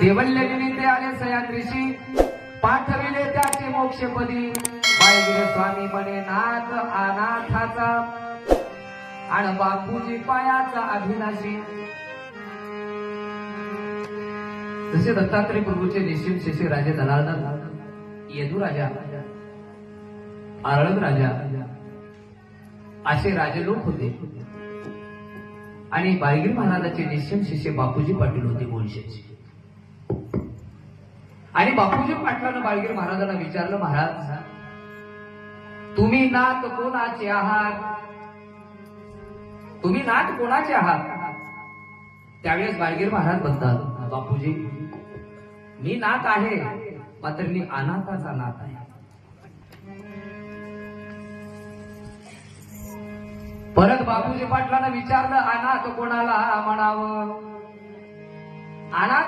देवल्य ते आले सह्याद्रीशी पाठविले त्याचे मोक्षपदी. बाळगिरे स्वामी म्हणे नाथ अनाथाचा आणि बापूजी पायाचा अभिनाशी तसे दत्तात्रय प्रभूचे निशिम शिष्य राजे दलालदार येदू राजा आरळद राजा असे राजे लोक होते. आणि बाळगिरी महाराजाचे निशिम शिष्य बापूजी पाटील होते मुळशेचे आणि बापूजी पाटलानं बाळगीर महाराजांना विचारलं महाराज तुम्ही नाथ कोणाचे आहात? तुम्ही नात कोणाचे आहात? त्यावेळेस बाळगीर महाराज म्हणतात बापूजी मी नात आहे मात्र मी अनाथाचा नात आहे. परत बापूजी पाटलानं विचारलं अनाथ कोणाला म्हणावं? अनाथ